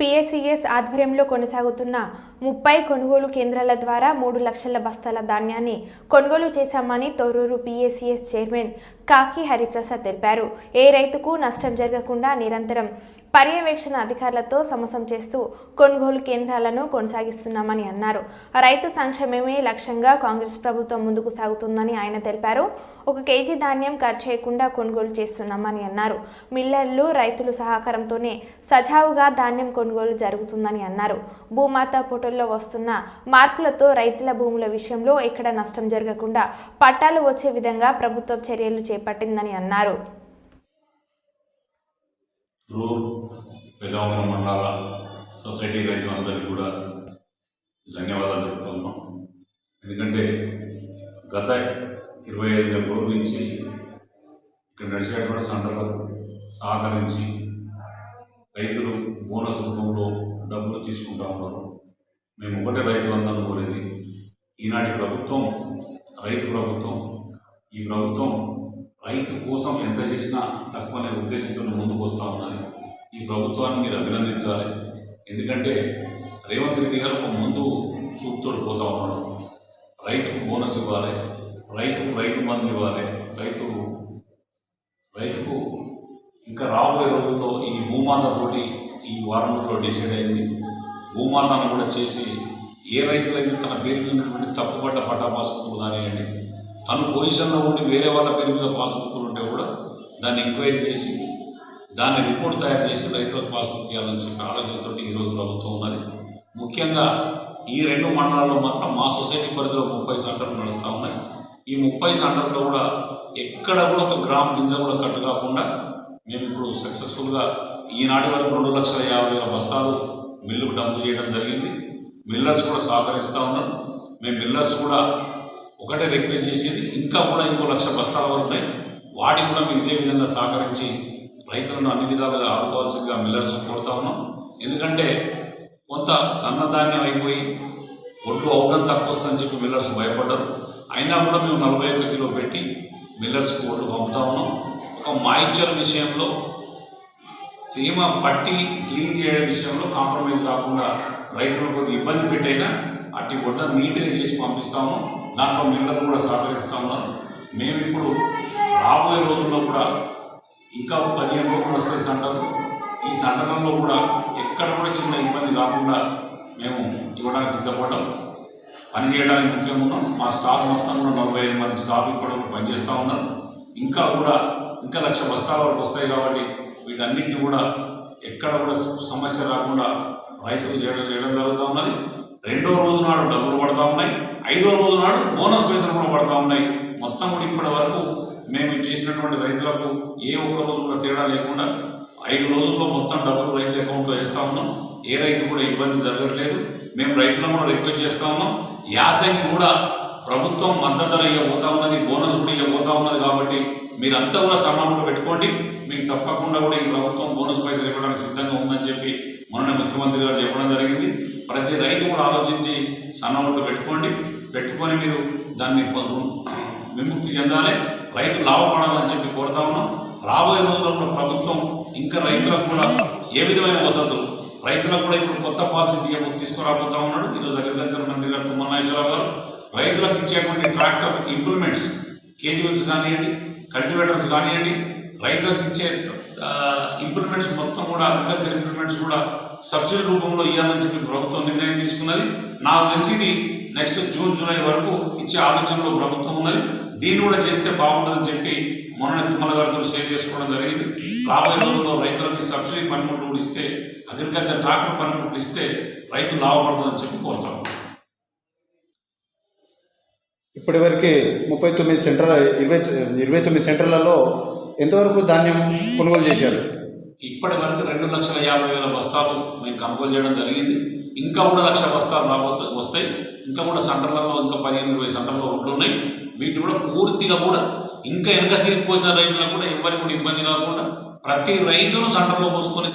PSCS ఆధ్వర్యంలో కొనసాగుతున్న ముప్పై కొనుగోలు కేంద్రాల ద్వారా మూడు లక్షల బస్తాల ధాన్యాన్ని కొనుగోలు చేశామని తొర్రూరు పిఎస్సిఎస్ చైర్మన్ కాకి హరిప్రసాద్ తెలిపారు. ఏ రైతుకు నష్టం జరగకుండా నిరంతరం పర్యవేక్షణ అధికారులతో సమసం చేస్తూ కొనుగోలు కేంద్రాలను కొనసాగిస్తున్నామని అన్నారు. రైతు సంక్షేమమే లక్ష్యంగా కాంగ్రెస్ ప్రభుత్వం ముందుకు సాగుతుందని ఆయన తెలిపారు. ఒక కేజీ ధాన్యం ఖర్చు చేయకుండా కొనుగోలు చేస్తున్నామని అన్నారు. మిల్లర్లు రైతులు సహకారంతోనే సజావుగా ధాన్యం కొనుగోలు జరుగుతుందని అన్నారు. భూమాత పోటల్లో వస్తున్న మార్పులతో రైతుల భూముల విషయంలో ఎక్కడ నష్టం జరగకుండా పట్టాలు వచ్చే విధంగా ప్రభుత్వం చర్యలు చేపట్టిందని అన్నారు. రూర్ పెద్దవరం మండల సొసైటీ రైతులందరికీ కూడా ధన్యవాదాలు చెప్తా ఉన్నాం. ఎందుకంటే గత ఇరవై ఐదు నెలల రోజుల నుంచి ఇక్కడ నడిచేటువంటి సంటలకు సహకరించి రైతులు బోనస్ రూపంలో డబ్బులు తీసుకుంటా ఉన్నారు. మేము ఒకటే రైతులందరూ కోరేది ఈనాటి ప్రభుత్వం రైతు ప్రభుత్వం ఈ ప్రభుత్వం రైతు కోసం ఎంత చేసినా తక్కువనే ఉద్దేశంతో ముందుకు వస్తూ ఉన్నాను ఈ ప్రభుత్వాన్ని మీరు అభినందించాలి. ఎందుకంటే రేవంత్ రెడ్డి గారు ఒక ముందు చూపుతోడు పోతా ఉన్నాడు. రైతుకు బోనస్ ఇవ్వాలి. రైతుకు రైతు మందు ఇవ్వాలి. రైతు రైతుకు ఇంకా రాబోయే రోజుల్లో ఈ భూమాతతోటి ఈ వారంలో డిసైడ్ అయింది. భూమాతను కూడా చేసి ఏ రైతులైతే తన పేరు మీద ఉన్నటువంటి తప్పుపడ్డ పట్టా కానివ్వండి. తను పొజిషన్లో ఉండి వేరే వాళ్ళ పేరు మీద పాస్బుక్లు ఉంటే కూడా దాన్ని ఎంక్వైరీ చేసి దాన్ని రిపోర్ట్ తయారు చేసి రైతులకు పాస్బుక్ ఇవ్వాలని చెప్పి ఆలోచనతో ఈరోజు ప్రభుత్వం ఉన్నది. ముఖ్యంగా ఈ రెండు మండలాల్లో మాత్రం మా సొసైటీ పరిధిలో ముప్పై సెంటర్లు నడుస్తూ ఉన్నాయి. ఈ ముప్పై సెంటర్లో కూడా ఎక్కడ కూడా ఒక గ్రామ్ గింజ కూడా కట్టు కాకుండా మేము ఇప్పుడు సక్సెస్ఫుల్గా ఈనాటి వరకు రెండు లక్షల యాభై వేల బస్తాలు మిల్లుకు డంపు చేయడం జరిగింది. మిల్లర్స్ కూడా సహకరిస్తూ ఉన్నారు మేము మిల్లర్స్ కూడా ఒకటే రిక్వెస్ట్ చేసేది ఇంకా కూడా ఇంకో లక్ష బస్తాల వరకు ఉన్నాయి వాటి కూడా మేము ఇదే విధంగా సహకరించి రైతులను అన్ని విధాలుగా ఆదుకోవాల్సిందిగా మిల్లర్స్ కోరుతా ఉన్నాం. ఎందుకంటే కొంత సన్నధాన్యం అయిపోయి ఒడ్లు అవడం తక్కువ వస్తుందని చెప్పి మిల్లర్స్ భయపడ్డారు. అయినా కూడా మేము నలభై ఒక్క కిలో పెట్టి మిల్లర్స్కి ఒడ్లు పంపుతా ఉన్నాం. ఒక మాయిచర్ విషయంలో తేమ పట్టి క్లీన్ చేయడం విషయంలో కాంప్రమైజ్ కాకుండా రైతులు కొద్ది ఇబ్బంది పెట్టైనా అట్టి గుడ్డ నీట్గా చేసి పంపిస్తాము దాంట్లో మిల్లర్లు కూడా సహకరిస్తా ఉన్నారు మేము ఇప్పుడు రాబోయే రోజుల్లో కూడా ఇంకా పదిహేను రోజులు వస్తాయి సెంటర్లు ఈ సెంటర్లలో కూడా ఎక్కడ కూడా చిన్న ఇబ్బంది కాకుండా మేము ఇవ్వడానికి సిద్ధపడ్డాం. పని చేయడానికి ముఖ్యంగా ఉన్నాం. మా స్టాఫ్ మొత్తం కూడా నలభై ఐదు మంది స్టాఫ్ ఇప్పటివరకు పనిచేస్తూ ఉన్నారు ఇంకా కూడా ఇంకా లక్ష బస్తాల వరకు వస్తాయి కాబట్టి వీటన్నింటినీ కూడా ఎక్కడ కూడా సమస్య రాకుండా రైతులు చేయడం చేయడం జరుగుతూ ఉన్నది. రెండో రోజు నాడు డబ్బులు పడతా ఉన్నాయి. ఐదో రోజు నాడు బోనస్ పైసలు కూడా పడతా ఉన్నాయి. మొత్తం కూడా ఇప్పటి వరకు మేము చేసినటువంటి రైతులకు ఏ ఒక్క రోజు కూడా తేడా లేకుండా ఐదు రోజుల్లో మొత్తం డబ్బులు రైతు అకౌంట్లో వేస్తూ ఉన్నాం. ఏ రైతు కూడా ఇబ్బంది జరగట్లేదు. మేము రైతులను కూడా రిక్వెస్ట్ చేస్తూ ఉన్నాం. యాసంగి కూడా ప్రభుత్వం మద్దతు ధర ఇవ్వబోతా ఉన్నది బోనస్ కూడా ఇవ్వబోతా ఉన్నది కాబట్టి మీరంతా కూడా సమానంలో పెట్టుకోండి. మీకు తప్పకుండా కూడా ఈ ప్రభుత్వం బోనస్ పైసలు ఇవ్వడానికి సిద్ధంగా ఉందని చెప్పి మొన్న ముఖ్యమంత్రి గారు చెప్పడం జరిగింది. ప్రతి రైతు కూడా ఆలోచించి సన్నోట్లు పెట్టుకోండి. పెట్టుకొని మీరు దాన్ని విముక్తి చెందాలి. రైతు లాభపడాలని చెప్పి కోరుతా ఉన్నాం. రాబోయే రోజుల్లో కూడా ప్రభుత్వం ఇంకా రైతులకు కూడా ఏ విధమైన వసతులు? రైతులకు కూడా ఇప్పుడు కొత్త పాలసీ తీయ తీసుకురాబోతా ఉన్నాడు. ఈరోజు అగ్రికల్చర్ మంత్రి గారు తుమ్మల నాగేశ్వరరావు గారు. రైతులకు ఇచ్చేటువంటి ట్రాక్టర్ ఇంప్లిమెంట్స్ కేజీవల్స్ కానివ్వండి కల్టివేటర్స్ కానివ్వండి రైతులకు ఇచ్చే ఇంప్లిమెంట్స్ మొత్తం కూడా అగ్రికల్చర్ ఇంప్లిమెంట్స్ కూడా సబ్సిడీ రూపంలో ఇవ్వాలని చెప్పి ప్రభుత్వం నిర్ణయం తీసుకున్నది. నాకు తెలిసి నెక్స్ట్ జూన్ జూలై వరకు ఇచ్చే ఆలోచనలో ప్రభుత్వం ఉన్నది. దీన్ని కూడా చేస్తే బాగుంటుందని చెప్పి మొన్న తిమ్మల గారితో షేర్ చేసుకోవడం జరిగింది. రాబోయే రోజుల్లో రైతులకి సబ్సిడీ పనిముట్లు కూడా ఇస్తే అగ్రికల్చర్ ట్రాక్టర్ పనిముట్లు ఇస్తే రైతు లాభపడుతుందని చెప్పి కోరుతాం ఇప్పటివరకు ముప్పై తొమ్మిది సెంటర్ ఇరవై ఇరవై తొమ్మిది సెంటర్లలో ఎంతవరకు ధాన్యం కొనుగోలు చేశారు? ఇప్పటి వరకు రెండు లక్షల యాభై వేల బస్తాలు మేము కొనుగోలు చేయడం జరిగింది. ఇంకా కూడా లక్ష బస్తాలు రాబోతు వస్తాయి. ఇంకా కూడా సెంటర్లలో ఇంకా పదిహేను ఇరవై సెంటర్లో రోడ్లు ఉన్నాయి. వీటి కూడా పూర్తిగా కూడా ఇంకా వెనక పోసిన రైతులకు కూడా ఎవరికి కూడా ఇబ్బంది కాకుండా ప్రతి రైతును సెంటర్లో పోసుకొని